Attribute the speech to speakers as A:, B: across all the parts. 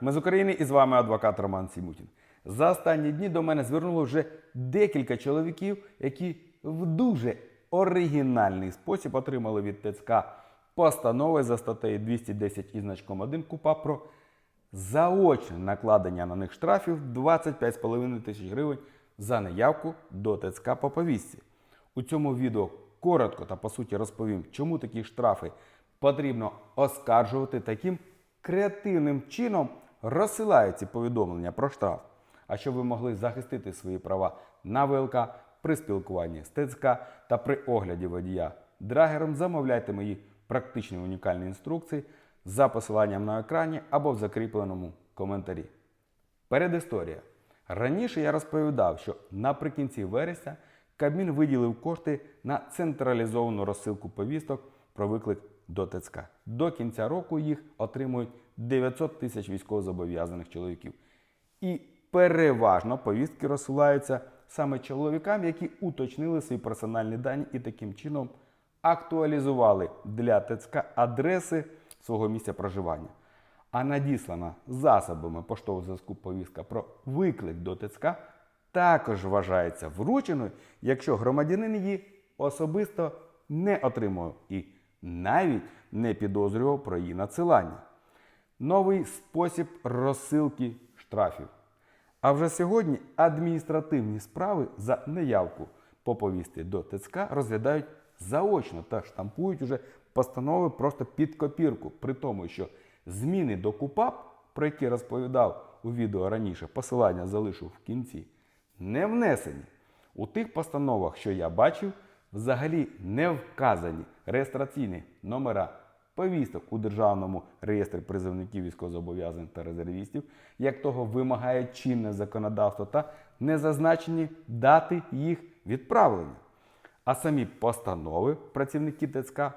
A: Ми з України і з вами адвокат Роман Сімутін. За останні дні до мене звернуло вже декілька чоловіків, які в дуже оригінальний спосіб отримали від ТЦК постанови за статтею 210 і значком 1 КУПА про заочне накладення на них штрафів 25,5 тисяч гривень за неявку до ТЦК по повістці. У цьому відео коротко та по суті розповім, чому такі штрафи потрібно оскаржувати таким креативним чином розсилають ці повідомлення про штраф. А щоб ви могли захистити свої права на ВЛК при спілкуванні з ТЦК та при огляді водія драгером, замовляйте мої практичні унікальні інструкції за посиланням на екрані або в закріпленому коментарі. Передісторія. Раніше я розповідав, що наприкінці вересня Кабмін виділив кошти на централізовану розсилку повісток про виклик до ТЦК. До кінця року їх отримують 900 тисяч військовозобов'язаних чоловіків. І переважно повістки розсилаються саме чоловікам, які уточнили свої персональні дані і таким чином актуалізували для ТЦК адреси свого місця проживання. А надіслана засобами поштового зв'язку повістка про виклик до ТЦК також вважається врученою, якщо громадянин її особисто не отримував і навіть не підозрював про її надсилання. Новий спосіб розсилки штрафів. А вже сьогодні адміністративні справи за неявку по повісті до ТЦК розглядають заочно та штампують уже постанови просто під копірку, при тому, що зміни до КУПАП, про які розповідав у відео раніше, посилання залишу в кінці, не внесені. У тих постановах, що я бачив, взагалі не вказані реєстраційні номера повісток у Державному реєстрі призовників військовозобов'язаних та резервістів, як того вимагає чинне законодавство, та не зазначені дати їх відправлення. А самі постанови працівники ТЦК в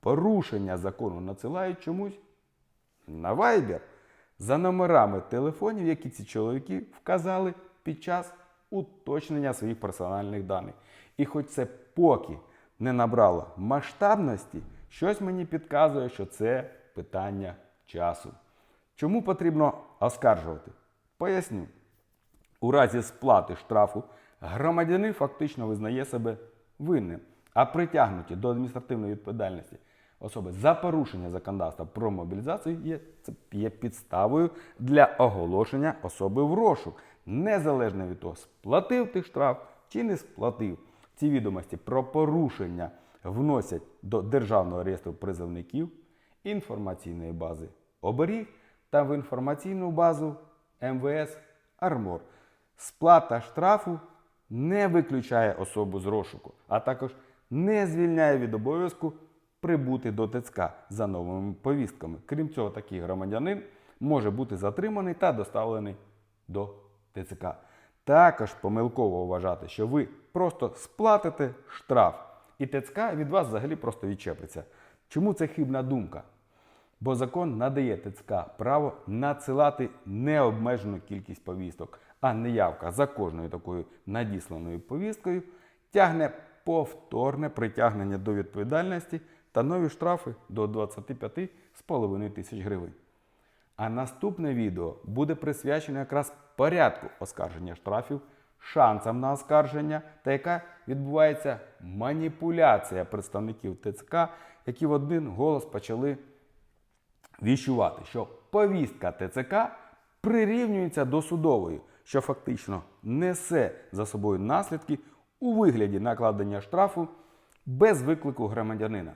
A: порушення закону надсилають чомусь на Viber за номерами телефонів, які ці чоловіки вказали під час уточнення своїх персональних даних. І хоч це поки не набрало масштабності, щось мені підказує, що це питання часу. Чому потрібно оскаржувати? Поясню. У разі сплати штрафу громадянин фактично визнає себе винним, а притягнуті до адміністративної відповідальності особи за порушення законодавства про мобілізацію є, є підставою для оголошення особи в розшук, незалежно від того, сплатив ти штраф чи не сплатив. Ці відомості про порушення вносять до Державного реєстру призовників, інформаційної бази оберіг та в інформаційну базу МВС Армор. Сплата штрафу не виключає особу з розшуку, а також не звільняє від обов'язку прибути до ТЦК за новими повістками. Крім цього, такий громадянин може бути затриманий та доставлений до ТЦК. Також помилково вважати, що ви просто сплатите штраф, і ТЦК від вас взагалі просто відчепиться. Чому це хибна думка? Бо закон надає ТЦК право надсилати необмежену кількість повісток, а неявка за кожною такою надісланою повісткою тягне повторне притягнення до відповідальності та нові штрафи до 25,5 тисяч гривень. А наступне відео буде присвячене якраз порядку оскарження штрафів, шансам на оскарження та яка відбувається маніпуляція представників ТЦК, які в один голос почали віщувати, що повістка ТЦК прирівнюється до судової, що фактично несе за собою наслідки у вигляді накладення штрафу без виклику громадянина.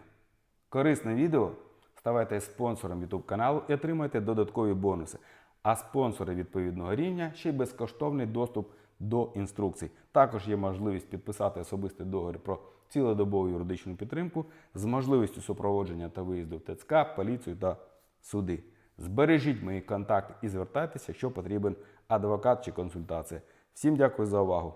A: Корисне відео. Ставайте спонсором YouTube каналу і отримайте додаткові бонуси. А спонсори відповідного рівня ще й безкоштовний доступ до інструкцій. Також є можливість підписати особистий договір про цілодобову юридичну підтримку з можливістю супроводження та виїзду в ТЦК, поліцію та суди. Збережіть мої контакти і звертайтеся, якщо потрібен адвокат чи консультація. Всім дякую за увагу!